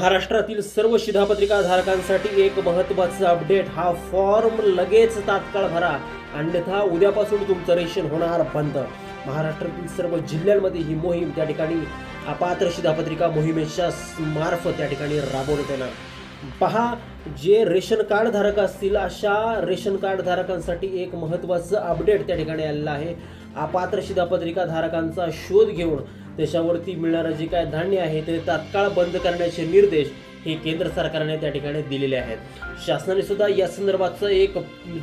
महाराष्ट्रातील सर्व शिधापत्रिका धारकांसाठी एक महत्त्वाचं अपडेट. हा फॉर्म लगेच तात्काळ भरा. अन्यथा उद्यापासून तुमचं रेशन होणार बंद. महाराष्ट्रातील सर्व जिल्ह्यांमध्ये ही मोहीम त्या ठिकाणी अपात्र शिधापत्रिका मोहिमेच्या मार्फत त्या ठिकाणी राबवण्यात येणार. पहा जे रेशन कार्ड धारक असतील अशा रेशन कार्ड धारकांसाठी एक महत्त्वाचं अपडेट त्या ठिकाणी आलेलं आहे. अपात्र शिधापत्रिका धारकांचा शोध घेऊन त्याच्यावरती मिळणारं जे काय धान्य आहे ते तात्काळ बंद करण्याचे निर्देश हे केंद्र सरकारने त्या ठिकाणी दिलेले आहेत. शासनाने सुद्धा या संदर्भाचं एक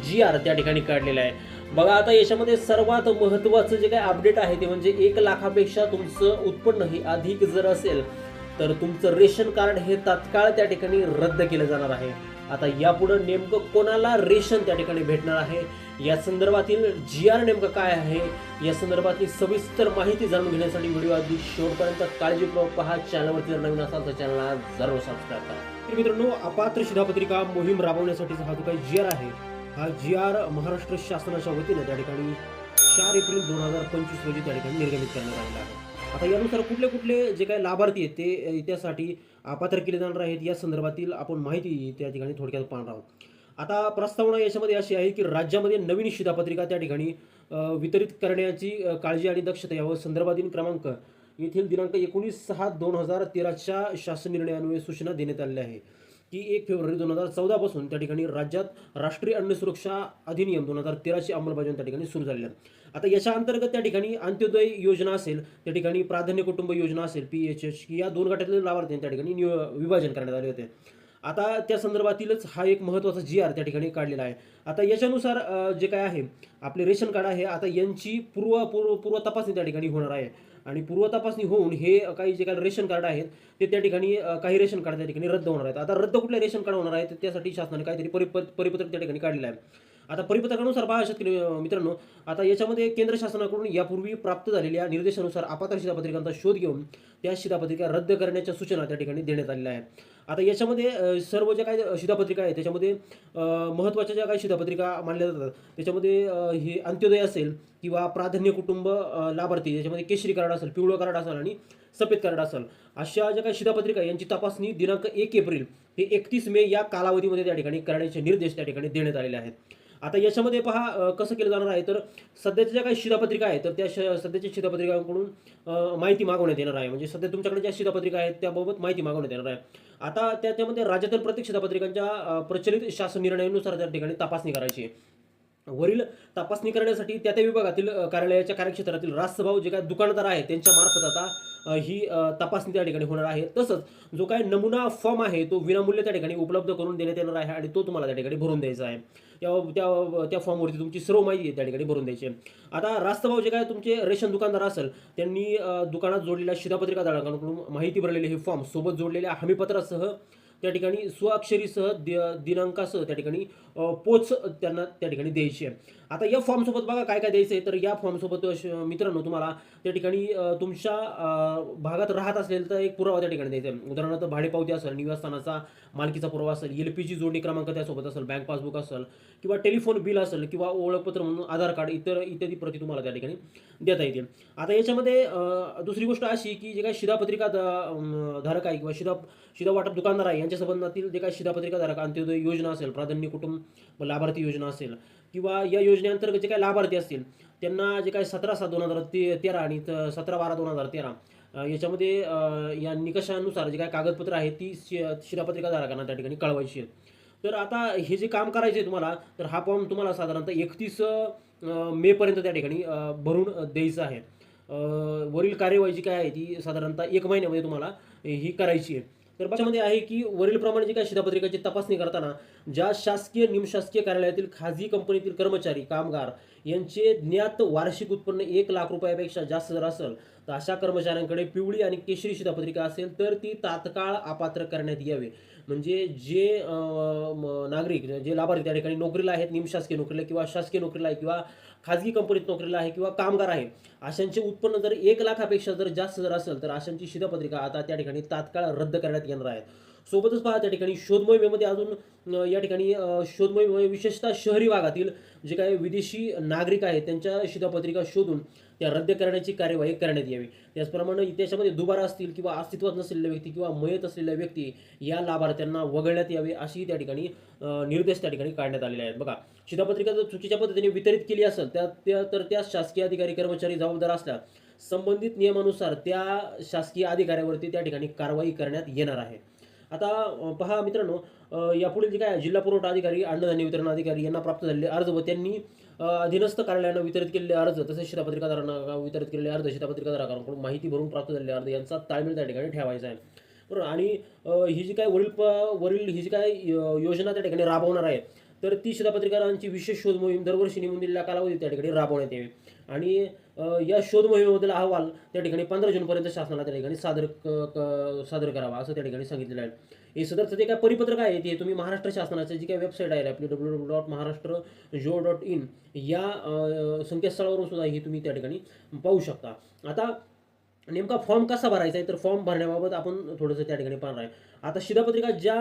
जी आर त्या ठिकाणी काढलेलं आहे. बघा आता याच्यामध्ये सर्वात महत्त्वाचं जे काय अपडेट आहे ते म्हणजे एक लाखापेक्षा तुमचं उत्पन्न हे अधिक जर असेल तर तुमचं रेशन कार्ड हे तात्काळ त्या ठिकाणी रद्द केलं जाणार आहे. आता यापुढं नेमकं कोणाला रेशन त्या ठिकाणी भेटणार आहे? या संदर्भातील जी आर नेमकं काय आहे? या संदर्भातली सविस्तर माहिती जाणून घेण्यासाठी व्हिडिओ अगदी शेवटपर्यंत काळजीपूर्वक पहा. चॅनलवरती जर नवीन असाल तर चॅनलला जरूर सबस्क्राईब करा. तर मित्रांनो अपात्र शिधापत्रिका मोहीम राबवण्यासाठीचा हा जो काही जी आर आहे हा जी आर महाराष्ट्र शासनाच्या वतीनं त्या ठिकाणी चार एप्रिल दोन हजार पंचवीस रोजी त्या ठिकाणी निर्गमित करण्यात आलेला आहे. आता यानुसार कुठले कुठले जे काही लाभार्थी आहेत ते त्यासाठी पात्र केले जाणार आहेत या संदर्भातील आपण माहिती त्या ठिकाणी थोडक्यात पाहणार आहोत. आता प्रस्तावना याच्यामध्ये अशी आहे की राज्यामध्ये नवीन शिधापत्रिका त्या ठिकाणी वितरित करण्याची काळजी आणि दक्षता यावर संदर्भातील क्रमांक येथील दिनांक एकोणीस सहा दोन हजार तेराच्या शासन निर्णयान्वये सूचना देण्यात आलेल्या आहे की एक फेब्रुवारी दोन हजार चौदापासून त्या ठिकाणी राज्यात राष्ट्रीय अन्न सुरक्षा अधिनियम दोन हजार तेराची अंमलबजावणी त्या ठिकाणी सुरू झालेली आहे. आता याच्या अंतर्गत त्या ठिकाणी अंत्योदय योजना असेल त्या ठिकाणी प्राधान्य कुटुंब योजना असेल पी एच एच या दोन गटातील लाभार्थी त्या ठिकाणी विभाजन करण्यात आले होते. आता त्या संदर्भातीलच हा एक महत्त्वाचा जी आर त्या ठिकाणी काढलेला आहे. आता याच्यानुसार जे काय आहे आपले रेशन कार्ड आहे आता यांची पूर्व पूर्व पूर्व तपासणी त्या ठिकाणी होणार आहे. आणि पूर्व तपासणी होऊन हे काही जे काही रेशन कार्ड आहेत ते त्या ठिकाणी काही रेशन कार्ड त्या ठिकाणी रद्द होणार आहेत. आता रद्द कुठले रेशन कार्ड होणार आहे त्यासाठी शासनाने काहीतरी परिप परिपत्रक त्या ठिकाणी काढलेलं आहे. आता परिपत्रकानुसार पहा शेतकरी मित्रांनो आता याच्यामध्ये केंद्र शासनाकडून यापूर्वी प्राप्त झालेल्या निर्देशानुसार अपात्र शिधापत्रिकांचा शोध घेऊन त्या शिधापत्रिका रद्द करण्याच्या सूचना त्या ठिकाणी देण्यात आलेल्या आहेत. आता याच्यामध्ये सर्व ज्या काही शिधापत्रिका आहेत त्याच्यामध्ये महत्त्वाच्या ज्या काही शिधापत्रिका मानल्या जातात त्याच्यामध्ये हे अंत्योदय असेल किंवा प्राधान्य कुटुंब लाभार्थी याच्यामध्ये केशरी कार्ड असेल पिवळं कार्ड असेल आणि सफेद कार्ड असेल अशा ज्या काही शिधापत्रिका यांची तपासणी दिनांक एक एप्रिल ते एकतीस मे या कालावधीमध्ये त्या ठिकाणी करण्याचे निर्देश त्या ठिकाणी देण्यात आलेले आहेत. आता याच्यामध्ये पहा कसं केलं जाणार आहे? तर सध्याच्या ज्या काही शिधापत्रिका आहेत तर त्या श सध्याच्या शिधापत्रिकांकडून माहिती मागवण्यात येणार आहे. म्हणजे सध्या तुमच्याकडे ज्या शिधापत्रिका आहेत त्याबाबत माहिती मागवण्यात येणार आहे. आता त्याच्यामध्ये राज्यातील प्रत्येक शिधापत्रिकांच्या प्रचलित शासन निर्णयानुसार त्या ठिकाणी तपासणी करायची आहे. वरील तपासणी करण्यासाठी त्या त्या विभागातील कार्यालयाच्या कार्यक्षेत्रातील रास्तभाव जे काय दुकानदार आहेत त्यांच्या मार्फत आता ही तपासणी त्या ठिकाणी होणार आहे. तसंच जो काय नमुना फॉर्म आहे तो विनामूल्य त्या ठिकाणी उपलब्ध करून देण्यात येणार आहे आणि तो तुम्हाला त्या ठिकाणी भरून द्यायचा आहे. त्या त्या त्या फॉर्मवरती तुमची सर्व माहिती त्या ठिकाणी भरून द्यायची आहे. आता रास्तभाव जे काय तुमचे रेशन दुकानदार असेल त्यांनी दुकानात जोडलेल्या शिधापत्रिका धारकांकडून माहिती भरलेले हे फॉर्म सोबत जोडलेल्या हमीपत्रासह त्या ठिकाणी स्वाक्षरीसह दि- दिनांकासह त्या ठिकाणी पोच त्यांना त्या ठिकाणी द्यायची आहे. आता या फॉर्मसोबत बघा काय काय द्यायचं आहे तर या फॉर्मसोबत मित्रांनो तुम्हाला त्या ठिकाणी तुमच्या भागात राहत असेल तर एक पुरावा त्या ठिकाणी द्यायचा आहे. उदाहरणार्थ भाडेपावती असेल निवासस्थानाचा मालकीचा पुरावा असेल एल पी जी जोडणी क्रमांक त्यासोबत असेल बँक पासबुक असेल किंवा टेलिफोन बिल असेल किंवा ओळखपत्र म्हणून आधार कार्ड इतर इत्यादी प्रती तुम्हाला त्या ठिकाणी देता येतील. आता याच्यामध्ये दुसरी गोष्ट अशी की जे काय शिधापत्रिका धारक आहे किंवा शिधा शिधा वाटप दुकानदार आहे यांच्या संबंधातील जे काय शिधापत्रिका धारक अंत्योदय योजना असेल प्राधान्य कुटुंब लाभार्थी योजना असेल किंवा या योजनेअंतर्गत जे काही लाभार्थी असतील त्यांना जे काही सतरा सात दोन हजार ते तेरा आणि सतरा बारा दोन हजार तेरा याच्यामध्ये या निकषानुसार जे काही कागदपत्र आहेत ती शि शिरापत्रिकाधारकांना त्या ठिकाणी कळवायची आहेत. तर आता हे जे काम करायचे तुम्हाला तर हा फॉर्म तुम्हाला साधारणतः एकतीस मेपर्यंत त्या ठिकाणी भरून द्यायचं आहे. वरील कार्यवाही जी काय आहे ती साधारणतः एक महिन्यामध्ये तुम्हाला ही करायची आहे. तर त्याच्यामध्ये आहे की वरीलप्रमाणे जी काय शिधापत्रिकाची तपासणी करताना ज्या शासकीय निमशासकीय कार्यालयातील खाजगी कंपनीतील कर्मचारी कामगार यांचे ज्ञात वार्षिक उत्पन्न एक लाख रुपयापेक्षा जास्त जर असेल तर अशा कर्मचाऱ्यांकडे पिवळी आणि केशरी शिधापत्रिका असेल तर ती तात्काळ अपात्र करण्यात यावे. म्हणजे जे म- नागरिक जे लाभार्थी त्या ठिकाणी नोकरीला आहेत निमशासकीय नोकरीला किंवा शासकीय नोकरीला आहे किंवा खाजगी कंपनीत नोकरीला आहे किंवा कामगार आहे अशांचे उत्पन्न जर एक लाखापेक्षा जर जास्त जर असेल तर अशांची शिधापत्रिका आता त्या ठिकाणी तात्काळ रद्द करण्यात येणार आहे. सोबतच पहा त्या ठिकाणी शोध मोहिमेमध्ये अजून या ठिकाणी शोध मोहिमे विशेषतः शहरी भागातील जे काही विदेशी नागरिक आहेत त्यांच्या शिधापत्रिका शोधून त्या रद्द करण्याची कार्यवाही करण्यात यावी. त्याचप्रमाणे त्याच्यामध्ये दुबारा असतील किंवा अस्तित्वात नसलेल्या व्यक्ती किंवा मयत असलेल्या व्यक्ती या लाभार्थ्यांना वगळण्यात यावे अशी त्या ठिकाणी निर्देश त्या ठिकाणी काढण्यात आलेले आहेत. बघा शिधापत्रिका जर चुकीच्या पद्धतीने वितरित केली असेल त्या त्या- तर त्या शासकीय अधिकारी कर्मचारी जबाबदार असल्या संबंधित नियमानुसार त्या शासकीय अधिकाऱ्यावरती त्या ठिकाणी कारवाई करण्यात येणार आहे. आता पहा मित्रांनो यापुढील जे काय जिल्हा पुरवठा अधिकारी अन्नधान्य वितरण अधिकारी यांना प्राप्त झालेले अर्ज व त्यांनी अधीनस्थ कार्यालयानं वितरित केलेले अर्ज तसेच शिधापत्रिकाधारांना वितरित केलेले अर्ज शिधापत्रिकाधारकांकडून माहिती भरून प्राप्त झालेले अर्ज यांचा ताळमेळ त्या ठिकाणी ठेवायचा आहे. बरोबर? आणि ही जी काय वरील प- वरील ही जी काय योजना त्या ठिकाणी राबवणार आहे तर ती शिधापत्रिकारांची विशेष शोध मोहीम दरवर्षी नेमून दिलेल्या कालावधीत त्या ठिकाणी राबवण्यात यावी. आणि या शोध मोहिमेमधील अहवाल त्या ठिकाणी पंधरा जूनपर्यंत शासनाला त्या ठिकाणी सादर क- सादर करावा असं त्या ठिकाणी सांगितलेलं आहे. हे सदरचं जे काय परिपत्रक आहे ते तुम्ही महाराष्ट्र शासनाची जी काही वेबसाईट आहे आपली डब्ल्यू डब्ल्यू डॉट महाराष्ट्र जो डॉट इन या संकेतस्थळावरून सुद्धा ही तुम्ही त्या ठिकाणी पाहू शकता. आता नेमका फॉर्म कसा भरायचा आहे? तर फॉर्म भरण्याबाबत आपण थोडंसं त्या ठिकाणी पाहणार आहे. आता शिधापत्रिका ज्या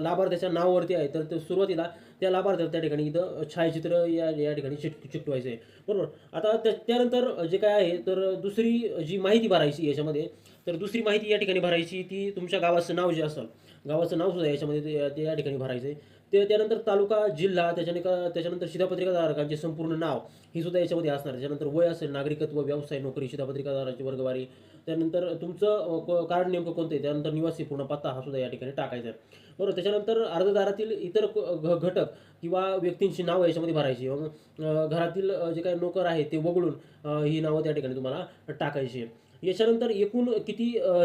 लाभार्थ्याच्या नावावरती आहे तर सुरुवातीला त्या लाभार्थ्याला त्या ठिकाणी इथं छायाचित्र या या ठिकाणी चिट चिकटवायचं आहे. बरोबर? आता त्या त्यानंतर जे काय आहे तर दुसरी जी माहिती भरायची याच्यामध्ये तर दुसरी माहिती या ठिकाणी भरायची ती तुमच्या गावाचं नाव जे असेल गावाचं नावसुद्धा याच्यामध्ये ते या ठिकाणी भरायचं आहे. ते त्यानंतर तालुका जिल्हा त्याच्याने का त्याच्यानंतर शिधापत्रिकाधारकांचे संपूर्ण नाव हे सुद्धा याच्यामध्ये असणार. त्याच्यानंतर वय असेल नागरिकत्व व्यवसाय नोकरी शिधापत्रिकाधारांची वर्गवारी. त्यानंतर तुमचं क- कार्ड नेमकं कोणतं आहे? त्यानंतर निवासी पूर्ण पत्ता हा सुद्धा या ठिकाणी टाकायचा आहे. बरोबर त्याच्यानंतर अर्जदारातील इतर घ- घटक किंवा व्यक्तींची नावं याच्यामध्ये भरायची. मग घरातील जे काही नोकर आहे ते वगळून ही नावं त्या ठिकाणी तुम्हाला टाकायची याच्यानंतर एकूण किती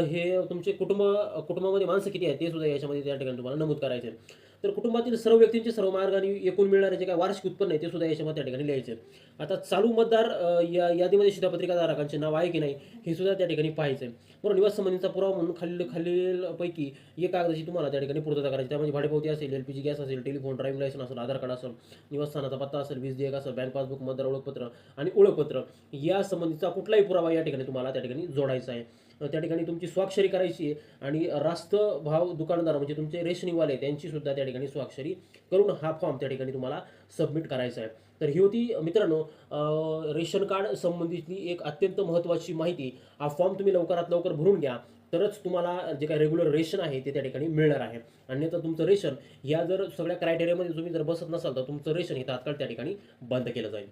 हे तुमचे कुटुंब कुटुंबामध्ये माणसं किती आहेत ते सुद्धा याच्यामध्ये त्या ठिकाणी तुम्हाला नमूद करायचे आहे. तर कुटुंबातील सर्व व्यक्तींचे सर्व मार्गाने एकूण मिळणारे जे काय वार्षिक उत्पन्न आहे ते सुद्धा याच्यामध्ये त्या ठिकाणी लिहायचे आता चालू मतदार या यादीमध्ये शिधापत्रिकाधारकांचे नाव आहे की नाही हे सुद्धा त्या ठिकाणी पाहायचं आहे. बरोबर निवास संबंधीचा पुरावा म्हणून खालील खालीलपैकी एक कागदाची तुम्हाला त्या ठिकाणी पूर्तता करायची त्यामध्ये भाडेपावती असेल एल पी जी गॅस असेल टेलिफोन ड्रायव्हिंग लायसन असेल आधार कार्ड असेल निवासस्थानाचा पत्ता असेल वीज देयक असेल बँक पासबुक मतदार ओळखपत्र आणि ओळखपत्र या संबंधीचा कुठलाही पुरावा या ठिकाणी तुम्हाला त्या ठिकाणी जोडायचा आहे. त्या ठिकाणी तुमची स्वाक्षरी करायची आहे. आणि रास्त भाव दुकानदार म्हणजे तुमचे रेशनिंगवाले त्यांची सुद्धा त्या ठिकाणी स्वाक्षरी करून हा फॉर्म त्या ठिकाणी तुम्हाला सबमिट करायचा आहे. तर ही होती मित्रांनो रेशन कार्ड संबंधितली एक अत्यंत महत्त्वाची माहिती. हा फॉर्म तुम्ही लवकरात लवकर भरून घ्या. तरच तुम्हाला जे काही रेग्युलर रेशन आहे ते त्या ठिकाणी मिळणार आहे. अन्यथा तुमचं रेशन या जर सगळ्या क्रायटेरियामध्ये तुम्ही जर बसत नसाल तर तुमचं रेशन हे तात्काळ त्या ठिकाणी बंद केलं जाईल.